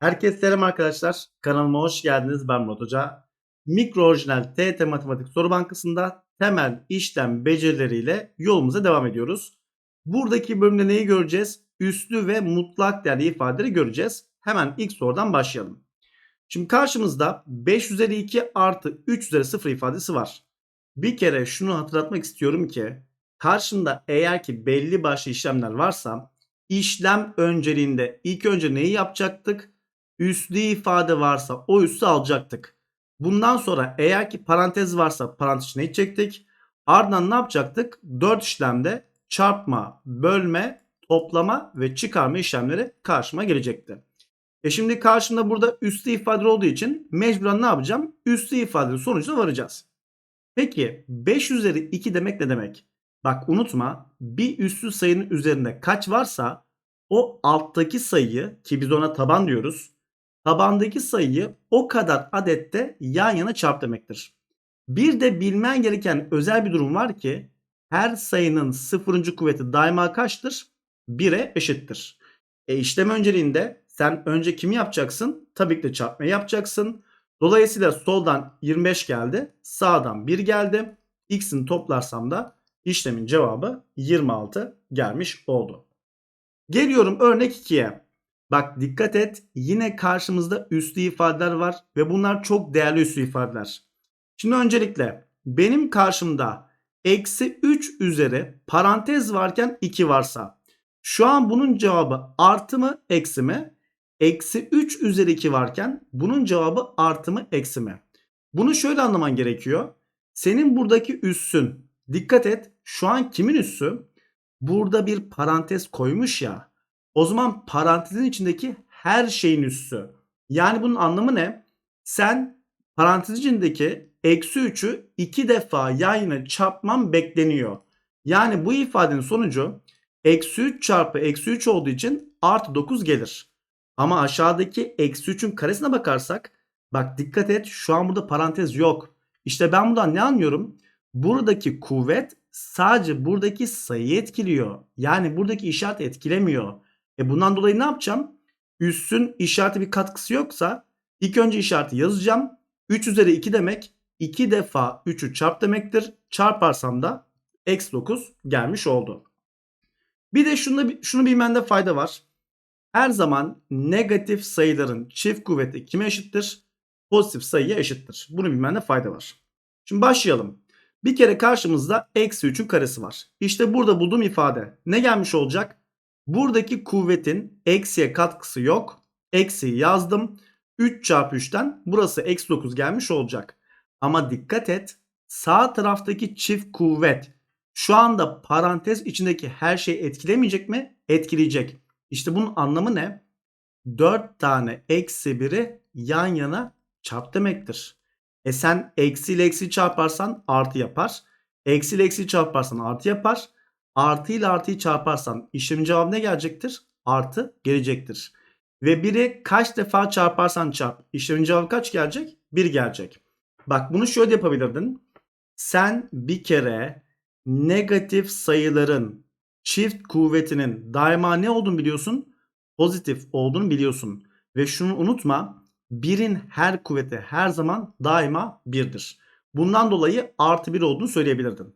Herkese selam arkadaşlar. Kanalıma hoş geldiniz. Ben Murat Hoca. Mikro orijinal TET Matematik Soru Bankası'nda temel işlem becerileriyle yolumuza devam ediyoruz. Buradaki bölümde neyi göreceğiz? Üslü ve mutlak değerli ifadeleri göreceğiz. Hemen ilk sorudan başlayalım. Şimdi karşımızda 5 üzeri 2 artı 3 üzeri 0 ifadesi var. Bir kere şunu hatırlatmak istiyorum ki karşımda eğer ki belli başlı işlemler varsa işlem önceliğinde ilk önce neyi yapacaktık? Üslü ifade varsa o üssü alacaktık. Bundan sonra eğer ki parantez varsa parantez içine çektik. Ardından ne yapacaktık? 4 işlemde çarpma, bölme, toplama ve çıkarma işlemleri karşıma gelecekti. E şimdi karşımda burada üslü ifade olduğu için mecburen ne yapacağım? Üslü ifadenin sonucuna varacağız. Peki 5 üzeri 2 demek ne demek? Bak unutma bir üslü sayının üzerinde kaç varsa o alttaki sayıyı ki biz ona taban diyoruz. Tabandaki sayıyı o kadar adette yan yana çarp demektir. Bir de bilmen gereken özel bir durum var ki her sayının sıfırıncı kuvveti daima kaçtır? 1'e eşittir. E işlem önceliğinde sen önce kimi yapacaksın? Tabii ki de çarpmayı yapacaksın. Dolayısıyla soldan 25 geldi. Sağdan 1 geldi. X'ini toplarsam da işlemin cevabı 26 gelmiş oldu. Geliyorum örnek 2'ye. Bak dikkat et yine karşımızda üslü ifadeler var ve bunlar çok değerli üslü ifadeler. Şimdi öncelikle benim karşımda eksi 3 üzeri parantez varken 2 varsa şu an bunun cevabı artı mı eksi mi? Eksi 3 üzeri 2 varken bunun cevabı artı mı eksi mi? Bunu şöyle anlaman gerekiyor. Senin buradaki üssün dikkat et şu an kimin üssü? Burada bir parantez koymuş ya. O zaman parantezin içindeki her şeyin üssü. Yani bunun anlamı ne? Sen parantez içindeki eksi 3'ü iki defa yan yana çarpman bekleniyor. Yani bu ifadenin sonucu eksi 3 çarpı eksi 3 olduğu için artı 9 gelir. Ama aşağıdaki eksi 3'ün karesine bakarsak bak dikkat et şu an burada parantez yok. İşte ben buradan ne anlıyorum? Buradaki kuvvet sadece buradaki sayıyı etkiliyor. Yani buradaki işaret etkilemiyor. E bundan dolayı ne yapacağım? Üssün işareti bir katkısı yoksa ilk önce işareti yazacağım. 3 üzeri 2 demek 2 defa 3'ü çarp demektir. Çarparsam da eksi 9 gelmiş oldu. Bir de şunu, şunu bilmende fayda var. Her zaman negatif sayıların çift kuvveti kime eşittir? Pozitif sayıya eşittir. Bunu bilmende fayda var. Şimdi başlayalım. Bir kere karşımızda eksi 3'ün karesi var. İşte burada bulduğum ifade ne gelmiş olacak? Buradaki kuvvetin eksiye katkısı yok. Eksi yazdım. 3 çarpı 3'ten burası eksi 9 gelmiş olacak. Ama dikkat et sağ taraftaki çift kuvvet şu anda parantez içindeki her şeyi etkilemeyecek mi? Etkileyecek. İşte bunun anlamı ne? 4 tane eksi 1'i yan yana çarp demektir. E sen eksi ile eksi çarparsan artı yapar. Eksi ile eksi çarparsan artı yapar. Artı ile artıyı çarparsan işlemin cevabı ne gelecektir? Artı gelecektir. Ve biri kaç defa çarparsan çarp. İşlemin cevabı kaç gelecek? 1 gelecek. Bak bunu şöyle yapabilirdin. Sen bir kere negatif sayıların çift kuvvetinin daima ne olduğunu biliyorsun? Pozitif olduğunu biliyorsun. Ve şunu unutma. Birin her kuvveti her zaman daima birdir. Bundan dolayı artı bir olduğunu söyleyebilirdin.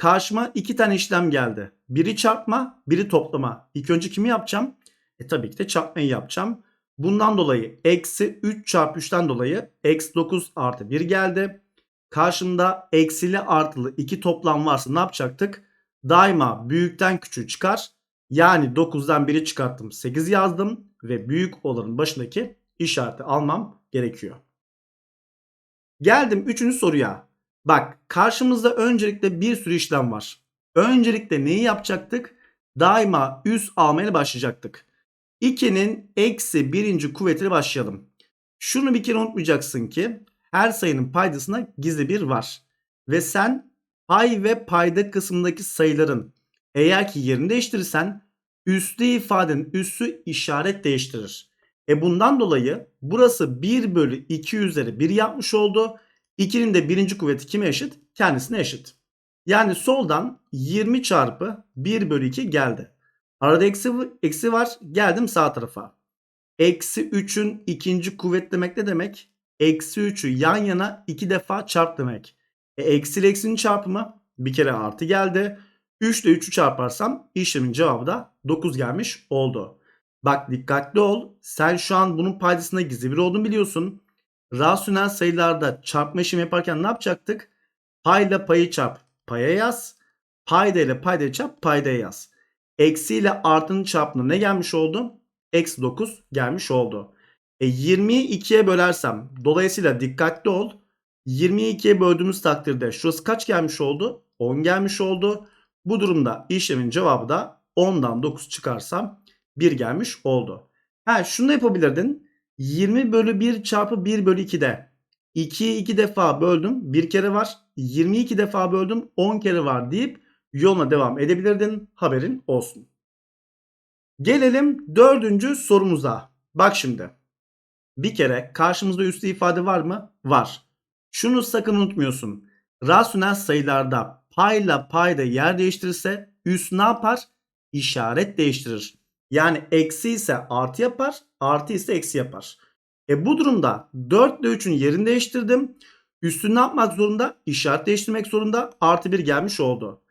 Karşıma iki tane işlem geldi. Biri çarpma, biri toplama. İlk önce kimi yapacağım? E tabii ki de çarpmayı yapacağım. Bundan dolayı eksi 3 çarpı 3'ten dolayı eksi 9 artı 1 geldi. Karşımda eksili artılı iki toplam varsa ne yapacaktık? Daima büyükten küçüğü çıkar. Yani 9'dan 1'i çıkarttım 8 yazdım ve büyük olanın başındaki işareti almam gerekiyor. Geldim 3. soruya. Bak karşımızda öncelikle bir sürü işlem var. Öncelikle neyi yapacaktık? Daima üst almaya başlayacaktık. 2'nin eksi birinci kuvvetiyle başlayalım. Şunu bir kere unutmayacaksın ki her sayının paydasına gizli bir var. Ve sen pay ve payda kısmındaki sayıların eğer ki yerini değiştirirsen üslü ifadenin üssü işaret değiştirir. E bundan dolayı burası 1 bölü 2 üzeri 1 yapmış oldu. 2'nin de birinci kuvveti kime eşit? Kendisine eşit. Yani soldan 20 çarpı 1 bölü 2 geldi. Arada eksi, eksi var. Geldim sağ tarafa. Eksi 3'ün ikinci kuvvet demek ne demek? Eksi 3'ü yan yana iki defa çarp demek. E, eksi ile eksinin çarpımı bir kere artı geldi. 3 ile 3'ü çarparsam işlemin cevabı da 9 gelmiş oldu. Bak dikkatli ol. Sen şu an bunun paydasına gizli bir olduğunu biliyorsun. Rasyonel sayılarda çarpma işlemi yaparken ne yapacaktık? Payla payı çarp paya yaz. Payda ile paydayı çarp paydaya yaz. Eksi ile artının çarpımına ne gelmiş oldu? Eksi 9 gelmiş oldu. E 20'yi 2'ye bölersem dolayısıyla dikkatli ol. 20'yi 2'ye böldüğümüz takdirde şurası kaç gelmiş oldu? 10 gelmiş oldu. Bu durumda işlemin cevabı da 10'dan 9 çıkarsam 1 gelmiş oldu. Ha şunu da yapabilirdin. 20 bölü 1 çarpı 1 bölü 2'de 2'yi 2 defa böldüm. Bir kere var. 22 defa böldüm. 10 kere var deyip yoluna devam edebilirdin. Haberin olsun. Gelelim dördüncü sorumuza. Bak şimdi. Bir kere karşımızda üslü ifade var mı? Var. Şunu sakın unutmuyorsun. Rasyonel sayılarda payla payda yer değiştirirse üst ne yapar? İşaret değiştirir. Yani eksi ise artı yapar, artı ise eksi yapar. E bu durumda 4 ile 3'ün yerini değiştirdim. Üstünü ne yapmak zorunda? İşaret değiştirmek zorunda. Artı 1 gelmiş oldu.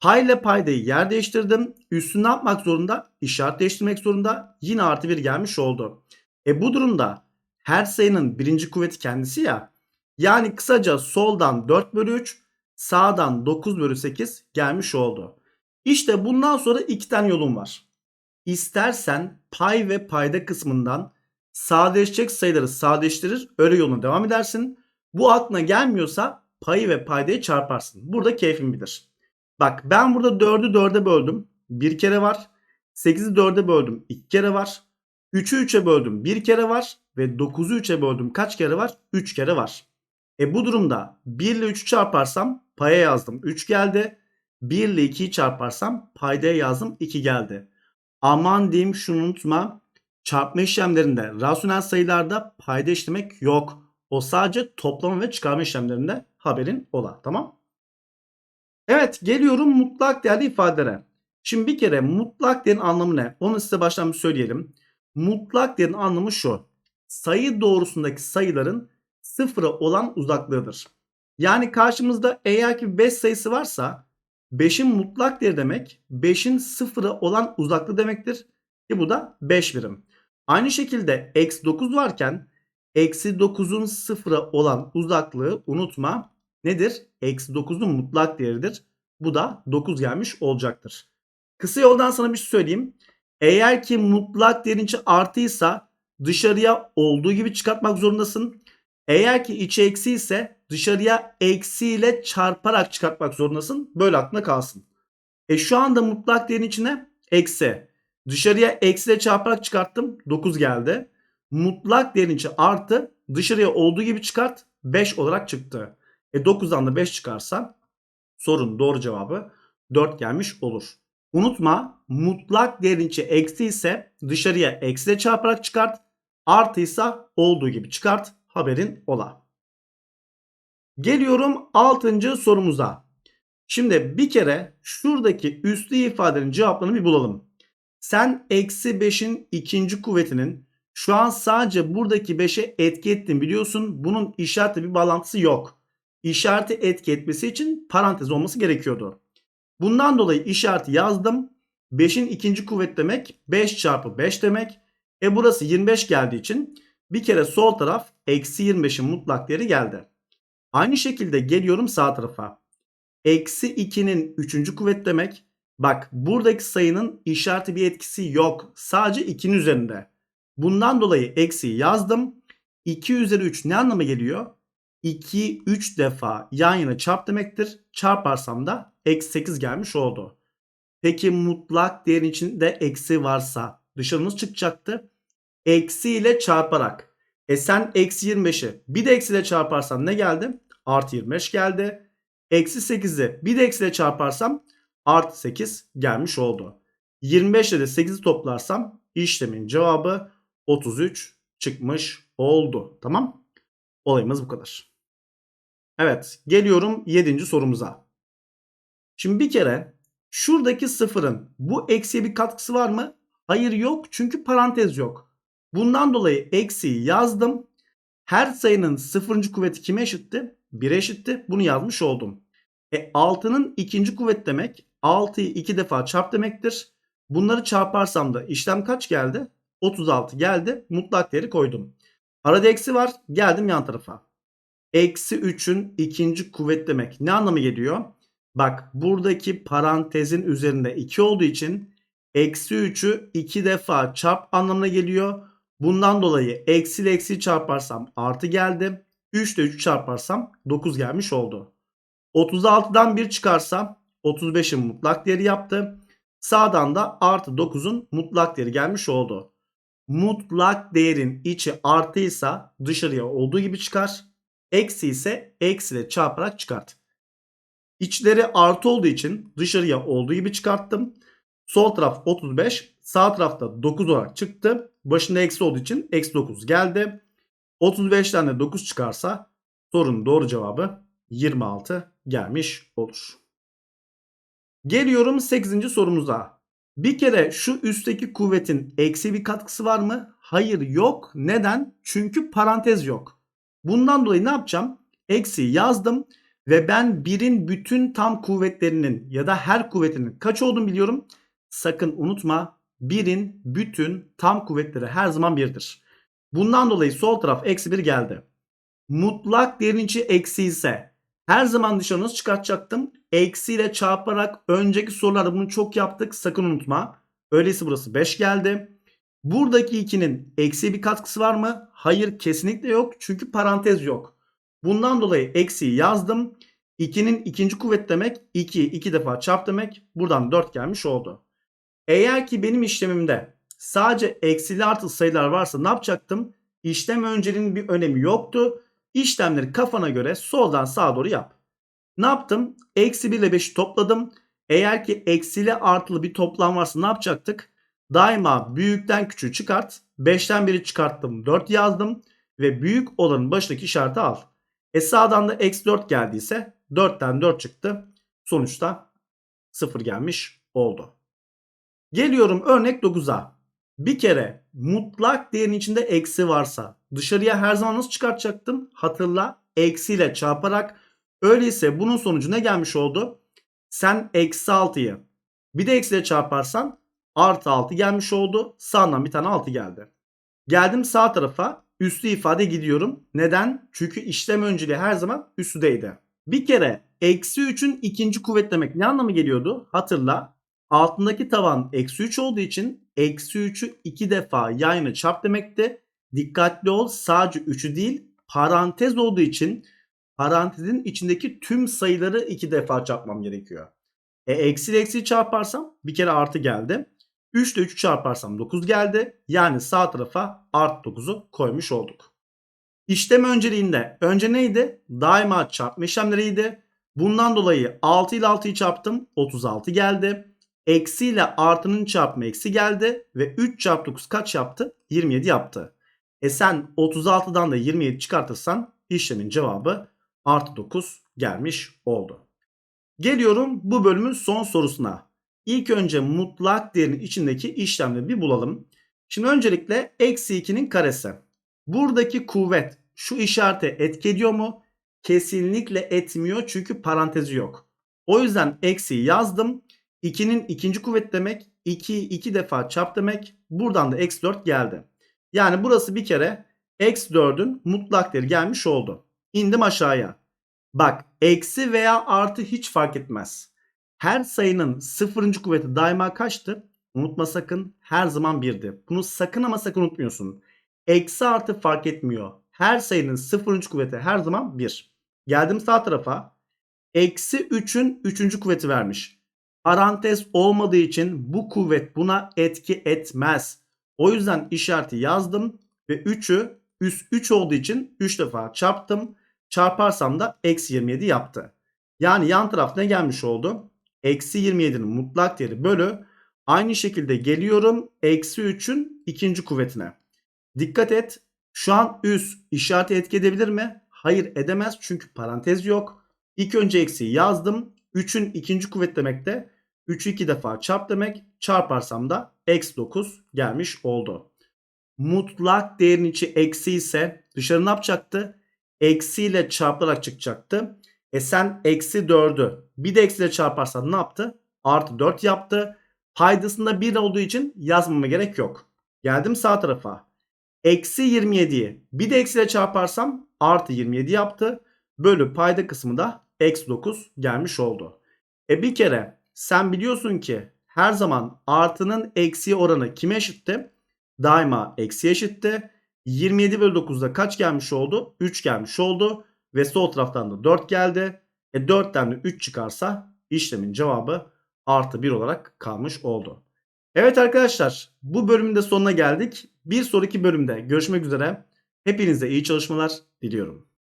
Pay ile paydayı yer değiştirdim. Üstünü ne yapmak zorunda? İşaret değiştirmek zorunda. Yine artı 1 gelmiş oldu. E bu durumda her sayının birinci kuvveti kendisi ya. Yani kısaca soldan 4 bölü 3, sağdan 9 bölü 8 gelmiş oldu. İşte bundan sonra iki tane yolun var. İstersen pay ve payda kısmından sadeleşecek sayıları sadeleştirir öyle yoluna devam edersin. Bu aklına gelmiyorsa payı ve paydayı çarparsın. Burada keyfin bilir. Bak ben burada 4'ü 4'e böldüm. Bir kere var. 8'i 4'e böldüm. 2 kere var. 3'ü 3'e böldüm. Bir kere var. Ve 9'u 3'e böldüm. Kaç kere var? 3 kere var. E bu durumda 1 ile 3'ü çarparsam paya yazdım. 3 geldi. 1 ile 2'yi çarparsam paydaya yazdım. 2 geldi. Aman diyeyim şunu unutma. Çarpma işlemlerinde rasyonel sayılarda payda işlemek yok. O sadece toplama ve çıkarma işlemlerinde haberin ola. Tamam. Evet geliyorum mutlak değerli ifadelere. Şimdi bir kere mutlak değerin anlamı ne? Onu size baştan bir söyleyelim. Mutlak değerin anlamı şu. Sayı doğrusundaki sayıların sıfıra olan uzaklığıdır. Yani karşımızda eğer ki 5 sayısı varsa 5'in mutlak değeri demek 5'in sıfıra olan uzaklığı demektir. Ki bu da 5 birim. Aynı şekilde eksi 9 varken eksi 9'un sıfıra olan uzaklığı unutma nedir? Eksi 9'un mutlak değeridir. Bu da 9 gelmiş olacaktır. Kısa yoldan sana bir şey söyleyeyim. Eğer ki mutlak değerin içi artıysa dışarıya olduğu gibi çıkartmak zorundasın. Eğer ki içi eksi ise dışarıya eksiyle çarparak çıkartmak zorundasın. Böyle aklına kalsın. E şu anda mutlak değerin içine eksi. Dışarıya eksiyle çarparak çıkarttım. 9 geldi. Mutlak değerin içi artı. Dışarıya olduğu gibi çıkart. 5 olarak çıktı. E 9'dan da 5 çıkarsa sorun doğru cevabı 4 gelmiş olur. Unutma mutlak değerin içi eksi ise dışarıya eksiyle çarparak çıkart. Artıysa olduğu gibi çıkart. Haberin ola. Geliyorum 6. sorumuza. Şimdi bir kere şuradaki üslü ifadenin cevaplarını bir bulalım. Sen eksi 5'in ikinci kuvvetinin şu an sadece buradaki 5'e etki ettin biliyorsun. Bunun işaretle bir bağlantısı yok. İşareti etki etmesi için parantez olması gerekiyordu. Bundan dolayı işareti yazdım. 5'in ikinci kuvvet demek 5 çarpı 5 demek. E burası 25 geldiği için bir kere sol taraf eksi 25'in mutlak değeri geldi. Aynı şekilde geliyorum sağ tarafa. Eksi 2'nin 3. kuvvet demek. Bak buradaki sayının işareti bir etkisi yok. Sadece 2'nin üzerinde. Bundan dolayı eksiyi yazdım. 2 üzeri 3 ne anlama geliyor? 2 3 defa yan yana çarp demektir. Çarparsam da eksi 8 gelmiş oldu. Peki mutlak değerin içinde eksi varsa dışarımız çıkacaktı. Eksi ile çarparak. E sen eksi 25'i bir de eksiyle çarparsan ne geldi? Artı 25 geldi. Eksi 8'i bir de eksiyle çarparsam artı 8 gelmiş oldu. 25 ile de 8'i toplarsam işlemin cevabı 33 çıkmış oldu. Tamam. Olayımız bu kadar. Evet geliyorum 7. sorumuza. Şimdi bir kere şuradaki sıfırın bu eksiye bir katkısı var mı? Hayır yok çünkü parantez yok. Bundan dolayı eksiği yazdım. Her sayının sıfırıncı kuvveti kime eşitti? 1'e eşitti. Bunu yazmış oldum. E 6'nın ikinci kuvvet demek 6'yı 2 defa çarp demektir. Bunları çarparsam da işlem kaç geldi? 36 geldi. Mutlak değeri koydum. Arada eksi var. Geldim yan tarafa. Eksi 3'ün ikinci kuvvet demek. Ne anlamı geliyor? Bak buradaki parantezin üzerinde 2 olduğu için eksi 3'ü 2 defa çarp anlamına geliyor. Bundan dolayı eksi ile eksi çarparsam artı geldi. 3 ile 3 çarparsam 9 gelmiş oldu. 36'dan 1 çıkarsam 35'in mutlak değeri yaptı. Sağdan da artı 9'un mutlak değeri gelmiş oldu. Mutlak değerin içi artıysa dışarıya olduğu gibi çıkar. Eksi ise eksi ile çarparak çıkart. İçleri artı olduğu için dışarıya olduğu gibi çıkarttım. Sol taraf 35, sağ tarafta 9 olarak çıktı. Başında eksi olduğu için eksi 9 geldi. 35'ten de 9 çıkarsa sorunun doğru cevabı 26 gelmiş olur. Geliyorum 8. sorumuza. Bir kere şu üstteki kuvvetin eksi bir katkısı var mı? Hayır yok. Neden? Çünkü parantez yok. Bundan dolayı ne yapacağım? Eksi yazdım ve ben birin bütün tam kuvvetlerinin ya da her kuvvetinin kaç olduğunu biliyorum. Sakın unutma birin bütün tam kuvvetleri her zaman birdir. Bundan dolayı sol taraf eksi 1 geldi. Mutlak değerin içi eksi ise her zaman dışarı çıkartacaktım? Eksiyle çarparak önceki sorularda bunu çok yaptık. Sakın unutma. Öyleyse burası 5 geldi. Buradaki 2'nin eksi bir katkısı var mı? Hayır kesinlikle yok. Çünkü parantez yok. Bundan dolayı eksiyi yazdım. 2'nin ikinci kuvvet demek 2 2 defa çarp demek. Buradan 4 gelmiş oldu. Eğer ki benim işlemimde sadece eksili artı sayılar varsa ne yapacaktım? İşlem önceliğinin bir önemi yoktu. İşlemleri kafana göre soldan sağa doğru yap. Ne yaptım? Eksi 1 ile 5'i topladım. Eğer ki eksili artılı bir toplam varsa ne yapacaktık? Daima büyükten küçüğü çıkart. 5'ten 1'i çıkarttım. 4 yazdım. Ve büyük olanın başındaki işareti al. E sağdan da eksi 4 geldiyse 4'ten 4 çıktı. Sonuçta 0 gelmiş oldu. Geliyorum örnek 9'a. Bir kere mutlak değerin içinde eksi varsa dışarıya her zaman nasıl çıkartacaktım? Hatırla eksiyle çarparak. Öyleyse bunun sonucu ne gelmiş oldu? Sen eksi 6'yı bir de eksiyle çarparsan artı 6 gelmiş oldu. Sağdan bir tane 6 geldi. Geldim sağ tarafa üslü ifade gidiyorum. Neden? Çünkü işlem önceliği her zaman üstüdeydi. Bir kere eksi 3'ün ikinci kuvvet demek ne anlamı geliyordu? Hatırla altındaki tavan eksi 3 olduğu için eksi 3'ü 2 defa yan yana çarp demekti. Dikkatli ol sadece 3'ü değil parantez olduğu için parantezin içindeki tüm sayıları 2 defa çarpmam gerekiyor. E eksi eksiyi çarparsam bir kere artı geldi. 3 ile 3'ü çarparsam 9 geldi. Yani sağ tarafa artı 9'u koymuş olduk. İşlem önceliğinde önce neydi? Daima çarpma işlemleriydi. Bundan dolayı 6 ile 6'yı çarptım. 36 geldi. Eksi ile artının çarpımı eksi geldi. Ve 3 çarpı 9 kaç yaptı? 27 yaptı. E sen 36'dan da 27 çıkartırsan işlemin cevabı artı 9 gelmiş oldu. Geliyorum bu bölümün son sorusuna. İlk önce mutlak değerin içindeki işlemleri bir bulalım. Şimdi öncelikle eksi 2'nin karesi. Buradaki kuvvet şu işarete etki ediyor mu? Kesinlikle etmiyor çünkü parantezi yok. O yüzden eksiyi yazdım. 2'nin ikinci kuvvet demek 2'yi 2 defa çarp demek. Buradan da eksi 4 geldi. Yani burası bir kere eksi 4'ün mutlak değeri gelmiş oldu. İndim aşağıya. Bak eksi veya artı hiç fark etmez. Her sayının sıfırıncı kuvveti daima kaçtı? Unutma sakın her zaman birdi. Bunu sakın ama sakın unutmuyorsun. Eksi artı fark etmiyor. Her sayının sıfırıncı kuvveti her zaman 1. Geldim sağ tarafa. Eksi 3'ün üçüncü kuvveti vermiş. Parantez olmadığı için bu kuvvet buna etki etmez. O yüzden işareti yazdım ve 3'ü üst 3 olduğu için 3 defa çarptım. Çarparsam da eksi 27 yaptı. Yani yan taraf ne gelmiş oldu? Eksi 27'nin mutlak değeri bölü. Aynı şekilde geliyorum eksi 3'ün ikinci kuvvetine. Dikkat et şu an üst işareti etki edebilir mi? Hayır edemez çünkü parantez yok. İlk önce eksiği yazdım. 3'ün ikinci kuvvet demek de 3'ü 2 defa çarp demek. Çarparsam da eksi 9 gelmiş oldu. mutlak değerin içi eksi ise dışarı ne yapacaktı? Eksiyle çarpılarak çıkacaktı. E sen eksi 4'ü bir de eksiyle çarparsan ne yaptı? Artı 4 yaptı. Paydasında 1 olduğu için yazmama gerek yok. Geldim sağ tarafa. Eksi 27'yi bir de eksiyle çarparsam artı 27 yaptı. Bölü payda kısmı da eksi 9 gelmiş oldu. E bir kere sen biliyorsun ki her zaman artının eksiye oranı kime eşitti? Daima eksi eşitti. 27 bölü 9'da kaç gelmiş oldu? 3 gelmiş oldu. Ve sol taraftan da 4 geldi. E 4'ten de 3 çıkarsa işlemin cevabı artı 1 olarak kalmış oldu. Evet arkadaşlar bu bölümün de sonuna geldik. Bir sonraki bölümde görüşmek üzere. Hepinize iyi çalışmalar diliyorum.